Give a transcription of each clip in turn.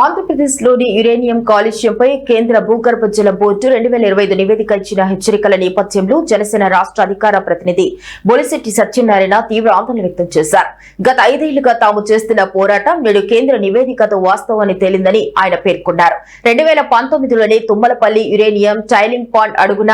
ఆంధ్రప్రదేశ్లోని యురేనియం కాలుష్యంపై కేంద్ర భూగర్భ జల బోర్డు రెండు వేల ఇరవై ఐదు నివేదిక ఇచ్చిన హెచ్చరికల నేపథ్యంలో జనసేన రాష్ట్ర అధికార ప్రతినిధి బొలిశెట్టి సత్యనారాయణ తీవ్ర ఆందోళన వ్యక్తం చేశారు. గత ఐదేళ్ళుగా తాము చేస్తున్న పోరాటం నేడు కేంద్ర నివేదికతో వాస్తవాన్ని తేలిందని ఆయన పేర్కొన్నారు. రెండు వేల పంతొమ్మిదిలోనే తుమ్మలపల్లి యురేనియం టైలింగ్ పాండ్ అడుగున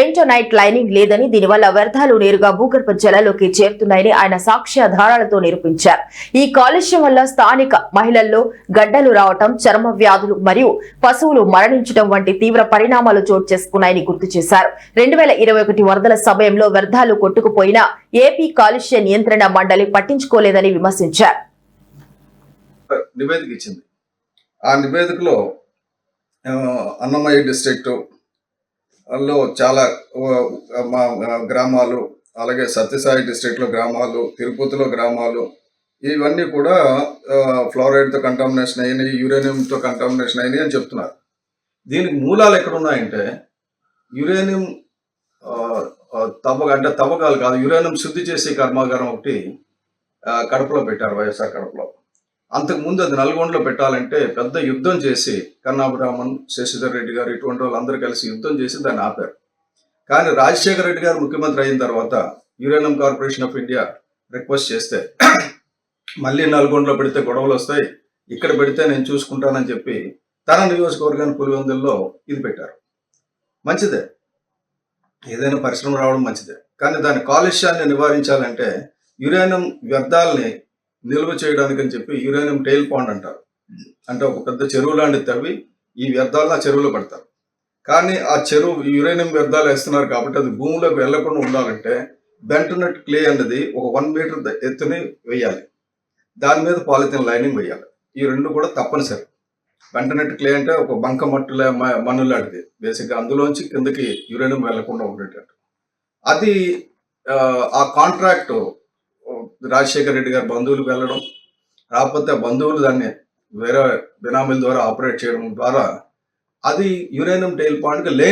బెంటోనైట్ లైనింగ్ లేదని దీనివల్ల వ్యర్థాలు నేరుగా భూగర్భ జలాల్లోకి చేరుతున్నాయని ఆయన సాక్ష్యాధారాలతో నిరూపించారు. ఈ కాలుష్యం వల్ల స్థానిక మహిళల్లో గడ్డలు రావటం చర్మ వ్యాధులు మరియు పశువులు మరణించడం వంటి తీవ్ర పరిణామాలు చోటు చేసుకున్నాయని గుర్తు చేశారు. రెండు వేల ఇరవై ఒకటి వరదల సమయంలో వ్యర్థాలు కొట్టుకుపోయినా ఏపీ కాలుష్య నియంత్రణ మండలి పట్టించుకోలేదని విమర్శించారు. నివేదిక ఇచ్చింది. ఆ నివేదికలో అన్నమయ్య డిస్ట్రిక్ట్లో చాలా మా గ్రామాలు అలాగే సత్యసాయి డిస్ట్రిక్ట్లో గ్రామాలు తిరుపతిలో గ్రామాలు ఇవన్నీ కూడా ఫ్లోరైడ్తో కంటామినేషన్ అయినాయి యురేనియంతో కంటామినేషన్ అయినాయి అని చెప్తున్నారు. దీనికి మూలాలు ఎక్కడున్నాయంటే యురేనియం తవ్వక అంటే తవ్వకాలు కాదు యురేనియం శుద్ధి చేసే కర్మాగారం ఒకటి కడపలో పెట్టారు వైఎస్ఆర్ కడపలో. అంతకుముందు అది నల్గొండలో పెట్టాలంటే పెద్ద యుద్ధం చేసి కన్నాభిరామన్ శశిధర్ రెడ్డి గారు ఇటువంటి వాళ్ళందరూ కలిసి యుద్ధం చేసి దాన్ని ఆపారు. కానీ రాజశేఖర రెడ్డి గారు ముఖ్యమంత్రి అయిన తర్వాత uranium corporation of India request చేస్తే మళ్ళీ నల్గొండలో పెడితే గొడవలు వస్తాయి. ఇక్కడ పెడితే నేను చూసుకుంటానని చెప్పి తన నియోజకవర్గాన్ని పులివెందుల్లో ఇది పెట్టారు. మంచిదే. ఏదైనా పరిశ్రమ రావడం మంచిదే. కానీ దాని కాలుష్యాన్ని నివారించాలంటే యురేనియం వ్యర్థాలని నిల్వ చేయడానికి అని చెప్పి యురేనియం టైల్ పాండ్ అంటారు. అంటే ఒక పెద్ద చెరువు లాంటిది తవ్వి ఈ వ్యర్థాలను ఆ చెరువులో పెడతారు. కానీ ఆ చెరువు యురేనియం వ్యర్థాలు వేస్తున్నారు కాబట్టి అది భూమిలోకి వెళ్ళకుండా ఉండాలంటే బెంటనట్ క్లే అనేది ఒక వన్ మీటర్ ఎత్తుని వేయాలి. దాని మీద పాలిథిన్ లైనింగ్ వేయాలి. ఈ రెండు కూడా తప్పనిసరి. బెంటనట్ క్లే అంటే ఒక బంక మట్టులే మన్ను లాంటిది. బేసిక్గా అందులోంచి కిందకి యురేనియం వెళ్ళకుండా ఉండేటట్టు. అది ఆ, కాంట్రాక్ట్ రాజశేఖర రెడ్డి గారి బంధువులు వెళ్ళడం రాకపోతే బంధువులు దాన్ని వేరే బినామీల ద్వారా ఆపరేట్ చేయడం ద్వారా అది యురేనియం టైల్ పాయింట్కి లేని